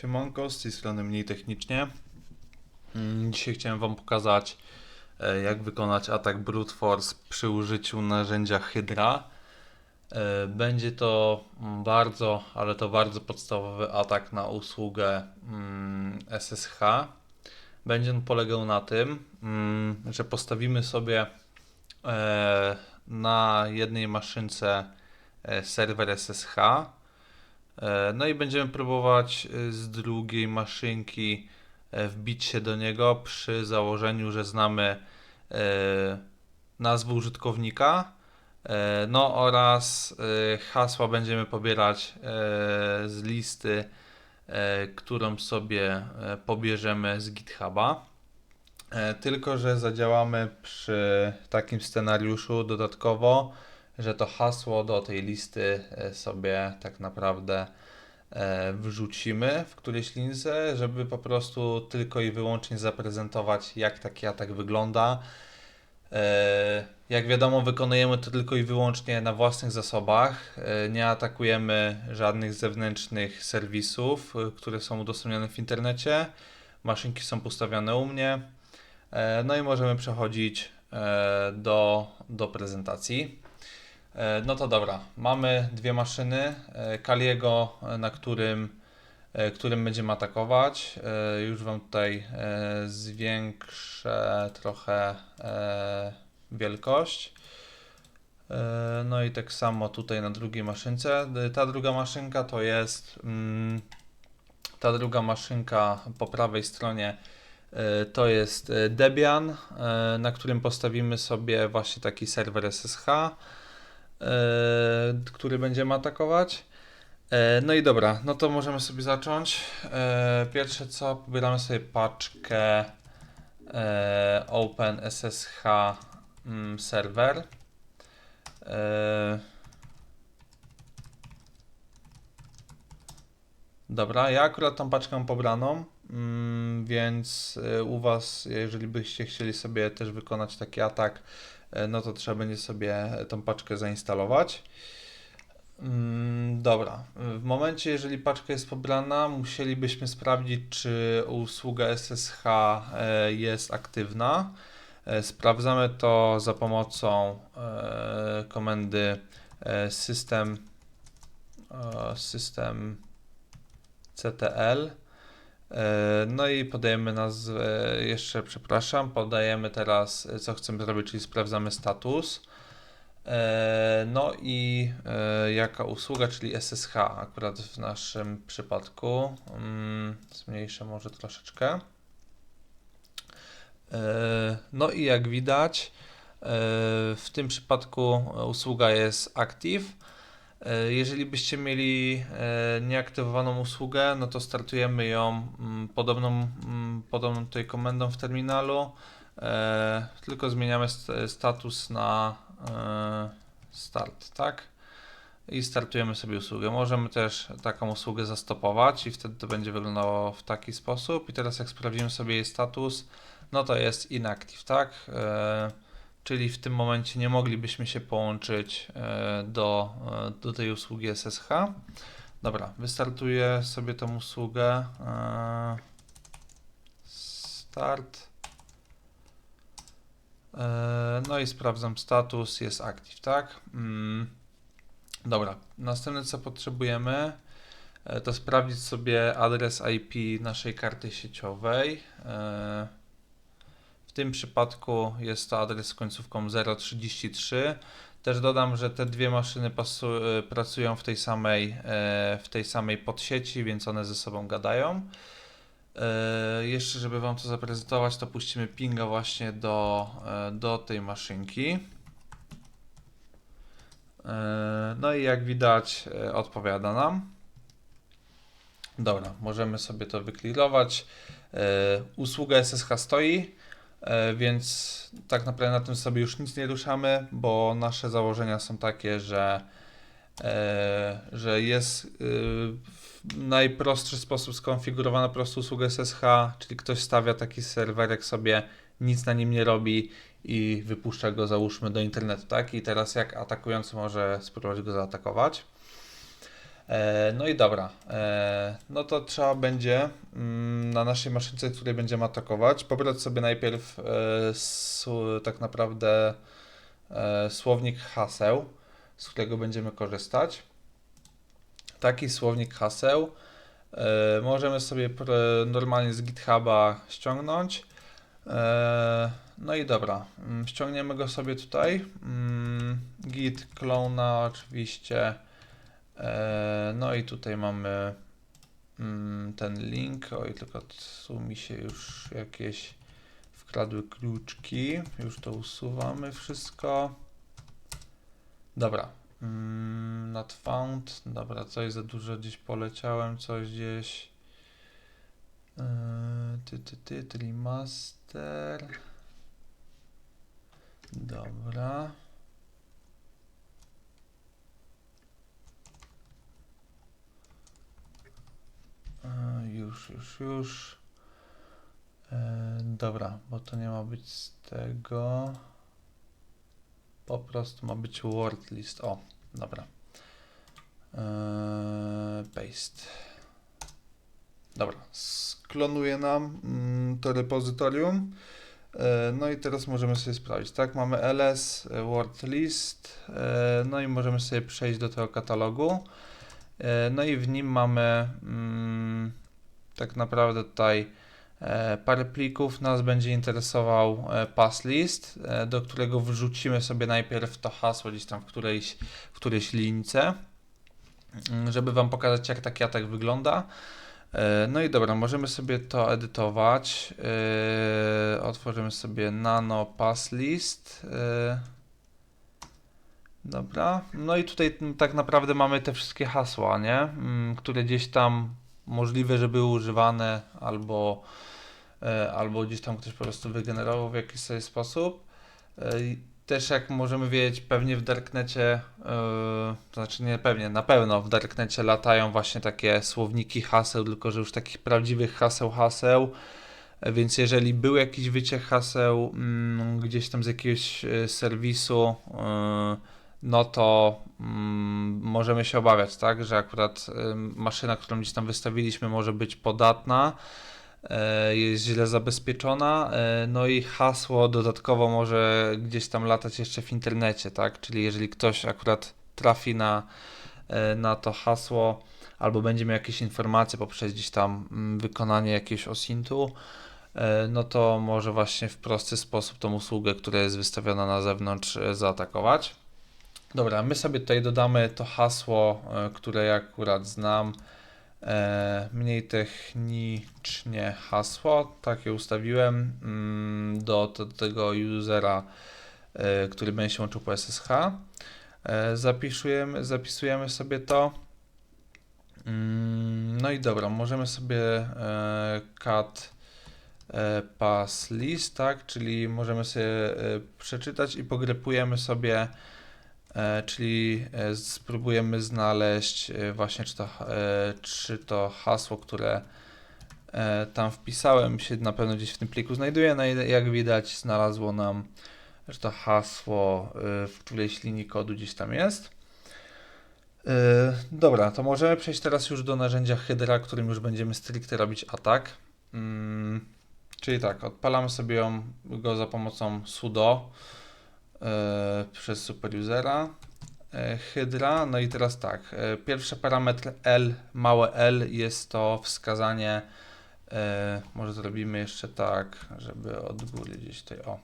Siemanko, z tej strony mniej technicznie. Mm, Dzisiaj chciałem Wam pokazać, e, jak wykonać atak Brute Force przy użyciu narzędzia Hydra. E, Będzie to bardzo, ale to bardzo podstawowy atak na usługę mm, SSH. Będzie on polegał na tym, mm, że postawimy sobie e, na jednej maszynce serwer SSH. E, No i będziemy próbować e, z drugiej maszynki e, wbić się do niego przy założeniu, że znamy nazwę użytkownika. No oraz hasła będziemy pobierać z listy, którą sobie pobierzemy z GitHuba. Tylko, że zadziałamy przy takim scenariuszu dodatkowo, że to hasło do tej listy e, sobie tak naprawdę e, wrzucimy w którejś lince, żeby po prostu tylko i wyłącznie zaprezentować, jak taki atak wygląda. E, Jak wiadomo, wykonujemy to tylko i wyłącznie na własnych zasobach. Nie atakujemy żadnych zewnętrznych serwisów, które są udostępnione w internecie. Maszynki są postawione u mnie. No i możemy przechodzić do, do prezentacji. E, No to dobra, mamy dwie maszyny. e, Kaliego, e, na którym, którym będziemy atakować. Już Wam tutaj zwiększę trochę wielkość. No i tak samo tutaj na drugiej maszynce. Ta druga maszynka to jest mm, ta druga maszynka po prawej stronie to jest Debian, na którym postawimy sobie właśnie taki serwer SSH który będziemy atakować. E, No i dobra, no to możemy sobie zacząć. E, Pierwsze co, pobieramy sobie paczkę e, Open SSH mm, server. E, Dobra, ja akurat tą paczkę mam pobraną, mm, więc e, u Was, jeżeli byście chcieli sobie też wykonać taki atak, e, no to trzeba będzie sobie tą paczkę zainstalować. Mm, Dobra, w momencie, jeżeli paczka jest pobrana, musielibyśmy sprawdzić, czy usługa SSH e, jest aktywna. E, Sprawdzamy to za pomocą e, komendy e, system, e, system CTL. E, No i podajemy nazwę, jeszcze przepraszam, podajemy teraz co chcemy zrobić, czyli sprawdzamy status. E, No i e, jaka usługa, czyli SSH akurat w naszym przypadku. Mm, Zmniejszę może troszeczkę. No i jak widać, w tym przypadku usługa jest active. E, Jeżeli byście mieli e, nieaktywowaną usługę, no to startujemy ją mm, podobną, mm, podobną tutaj komendą w terminalu, e, tylko zmieniamy st- status na start, tak? I startujemy sobie usługę. Możemy też taką usługę zastopować i wtedy to będzie wyglądało w taki sposób. I teraz jak sprawdzimy sobie jej status, no to jest inactive, tak? Czyli w tym momencie nie moglibyśmy się połączyć e, do, e, do tej usługi SSH. Dobra, wystartuję sobie tą usługę. e, Start. No i sprawdzam status, jest active, tak? Mm, Dobra, następne co potrzebujemy, to sprawdzić sobie adres IP naszej karty sieciowej. Tym przypadku jest to adres z końcówką 033. Też dodam, że te dwie maszyny e, pracują w tej samej, e, w tej samej podsieci, więc one ze sobą gadają. E, Jeszcze, żeby Wam to zaprezentować, to puścimy pinga właśnie do, do tej maszynki. No i jak widać, odpowiada nam. Dobra, możemy sobie to wyklirować. Usługa SSH stoi. E, Więc tak naprawdę na tym sobie już nic nie ruszamy, bo nasze założenia są takie, że, e, że jest w najprostszy sposób skonfigurowana po prostu usługa SSH, czyli ktoś stawia taki serwerek sobie, nic na nim nie robi i wypuszcza go załóżmy do internetu, tak? I teraz jak atakujący może spróbować go zaatakować. E, no i dobra, e, no to trzeba będzie mm, na naszej maszynce, której będziemy atakować, pobrać sobie najpierw e, tak naprawdę słownik haseł, z którego będziemy korzystać. Taki słownik haseł możemy sobie normalnie z GitHuba ściągnąć. No i dobra, mm, ściągniemy go sobie tutaj. Mm, Git clona oczywiście. E, No i tutaj mamy mm, ten link. Oj, tylko tu mi się już jakieś wkradły kluczki. Już to usuwamy wszystko. Dobra. Mm, Not found. Dobra, coś za dużo gdzieś poleciałem, coś gdzieś. Yy, Ty, ty, ty, ty, remaster. Dobra. Już, już, już. E, Dobra, bo to nie ma być z tego. Po prostu ma być word list. O, dobra. E, Paste. Dobra, sklonuje nam mm, to repozytorium. E, No i teraz możemy sobie sprawdzić, tak? Mamy ls, word list, no i możemy sobie przejść do tego katalogu. E, No i w nim mamy mm, tak naprawdę tutaj e, parę plików. Nas będzie interesował e, pass list, do którego wrzucimy sobie najpierw to hasło gdzieś tam w którejś, w którejś lince, mm, żeby Wam pokazać jak taki atak wygląda. No i dobra, możemy sobie to edytować. Otworzymy sobie nano pass list. E, Dobra, no i tutaj tak naprawdę mamy te wszystkie hasła, nie? Które gdzieś tam możliwe, że były używane, albo, e, albo gdzieś tam ktoś po prostu wygenerował w jakiś sobie sposób. E, Też jak możemy wiedzieć, pewnie w Darknecie, e, to znaczy nie pewnie, na pewno w Darknecie latają właśnie takie słowniki haseł, tylko że już takich prawdziwych haseł, haseł. E, Więc jeżeli był jakiś wyciek haseł gdzieś tam z jakiegoś e, serwisu, e, no to mm, możemy się obawiać, tak, że akurat y, maszyna, którą gdzieś tam wystawiliśmy, może być podatna, e, jest źle zabezpieczona, e, no i hasło dodatkowo może gdzieś tam latać jeszcze w internecie, tak, czyli jeżeli ktoś akurat trafi na, e, na to hasło, albo będzie miał jakieś informacje poprzez gdzieś tam mm, wykonanie jakiegoś osintu, no to może właśnie w prosty sposób tą usługę, która jest wystawiona na zewnątrz, zaatakować. Dobra, my sobie tutaj dodamy to hasło, e, które ja akurat znam. E, mniej technicznie hasło, takie ustawiłem mm, do, do tego usera, e, który będzie się łączył po SSH. Zapisujemy, zapisujemy sobie to. Mm, no i dobra, możemy sobie e, pass list, tak? Czyli możemy sobie przeczytać i pogrepujemy sobie czyli e, spróbujemy znaleźć e, właśnie, czy to, e, czy to hasło, które e, tam wpisałem, się na pewno gdzieś w tym pliku znajduje. No i jak widać, znalazło nam, że to hasło e, w którejś linii kodu gdzieś tam jest. E, Dobra, to możemy przejść teraz już do narzędzia Hydra, którym już będziemy stricte robić atak. Mm, Czyli tak, odpalamy sobie go za pomocą sudo e, przez superusera e, Hydra. No i teraz tak, e, pierwszy parametr L, małe L jest to wskazanie, e, może zrobimy jeszcze tak, żeby od góry gdzieś tutaj, o,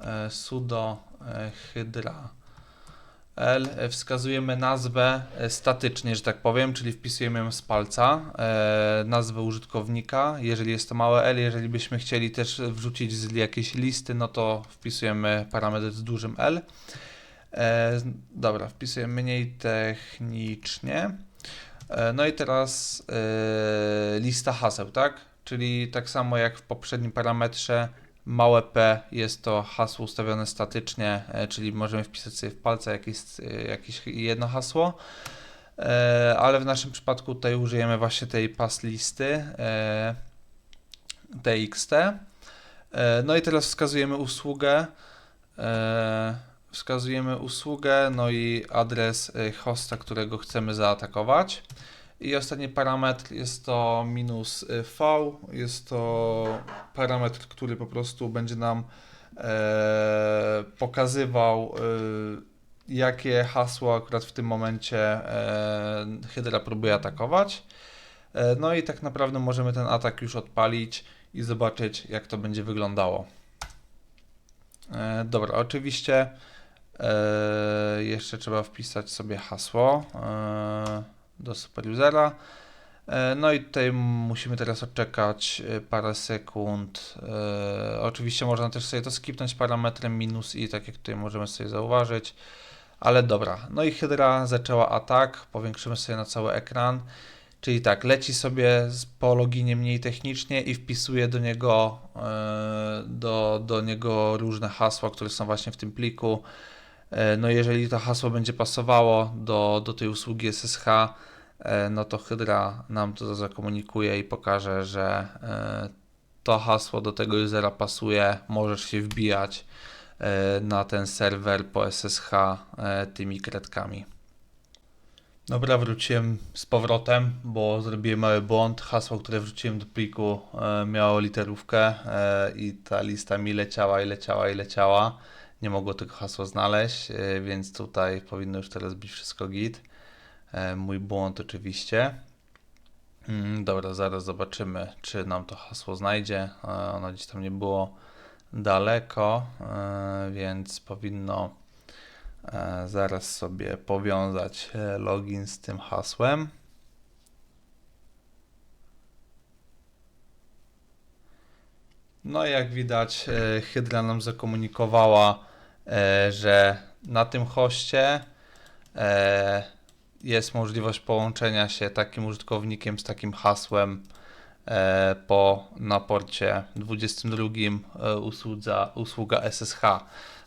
e, sudo e, Hydra L, e, wskazujemy nazwę e, statycznie, że tak powiem, czyli wpisujemy ją z palca, e, nazwę użytkownika, jeżeli jest to małe L, jeżeli byśmy chcieli też wrzucić z jakieś listy, no to wpisujemy parametr z dużym L. Dobra, wpisuję mniej technicznie. No i teraz lista haseł, tak? Czyli tak samo jak w poprzednim parametrze, małe p jest to hasło ustawione statycznie, e, czyli możemy wpisać sobie w palce jakieś, e, jakieś jedno hasło. E, ale w naszym przypadku tutaj użyjemy właśnie tej pass listy txt. No i teraz wskazujemy usługę, wskazujemy usługę, no i adres hosta, którego chcemy zaatakować. I ostatni parametr jest to minus y, V. Jest to parametr, który po prostu będzie nam e, pokazywał, y, jakie hasło akurat w tym momencie e, Hydra próbuje atakować. E, no i tak naprawdę możemy ten atak już odpalić i zobaczyć, jak to będzie wyglądało. E, dobra, oczywiście e, jeszcze trzeba wpisać sobie hasło e, do superusera. E, No i tutaj musimy teraz odczekać e, parę sekund. E, Oczywiście można też sobie to skipnąć parametrem minus i, tak jak tutaj możemy sobie zauważyć. Ale dobra, no i Hydra zaczęła atak. Powiększymy sobie na cały ekran. Czyli tak, leci sobie po loginie mniej technicznie i wpisuje do niego, do, do niego różne hasła, które są właśnie w tym pliku. E, No jeżeli to hasło będzie pasowało do, do tej usługi SSH, e, no to Hydra nam to zakomunikuje i pokaże, że e, to hasło do tego usera pasuje, możesz się wbijać na ten serwer po SSH tymi kredkami. Dobra, wróciłem z powrotem, bo zrobiłem mały błąd. Hasło, które wrzuciłem do pliku miało literówkę i ta lista mi leciała i leciała i leciała. Nie mogło tego hasła znaleźć, e, więc tutaj powinno już teraz być wszystko git. E, mój błąd oczywiście. Mm, dobra, zaraz zobaczymy, czy nam to hasło znajdzie. E, ono gdzieś tam nie było daleko, więc powinno Zaraz sobie powiązać login z tym hasłem. No i jak widać, Hydra nam zakomunikowała, że na tym hoście e, jest możliwość połączenia się takim użytkownikiem z takim hasłem e, po na porcie 22 e, usłudza, usługa SSH.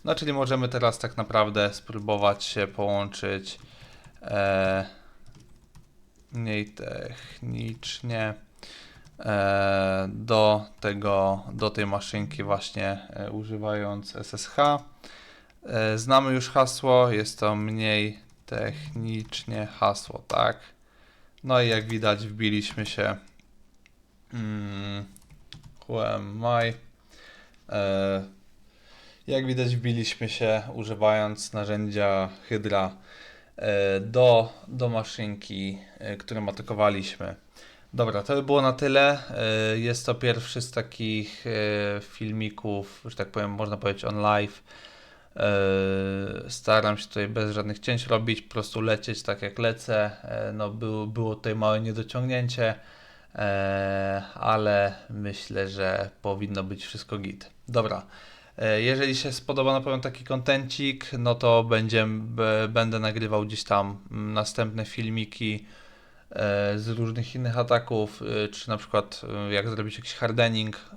No, czyli możemy teraz tak naprawdę spróbować się połączyć e, mniej technicznie e, do tego, do tej maszynki właśnie e, używając SSH. E, znamy już hasło, jest to mniej technicznie hasło, tak? No i jak widać wbiliśmy się mm, QMI e, jak widać, wbiliśmy się używając narzędzia Hydra e, do, do maszynki, którą atakowaliśmy. Dobra, to by było na tyle. Jest to pierwszy z takich filmików, że tak powiem, można powiedzieć on live. E, Staram się tutaj bez żadnych cięć robić, po prostu lecieć tak jak lecę. E, No, było, było tutaj małe niedociągnięcie, e, ale myślę, że powinno być wszystko git. Dobra. Jeżeli się spodoba na pewno taki kontencik, no to będzie, będę nagrywał gdzieś tam mm, następne filmiki z różnych innych ataków, czy na przykład jak zrobić jakiś hardening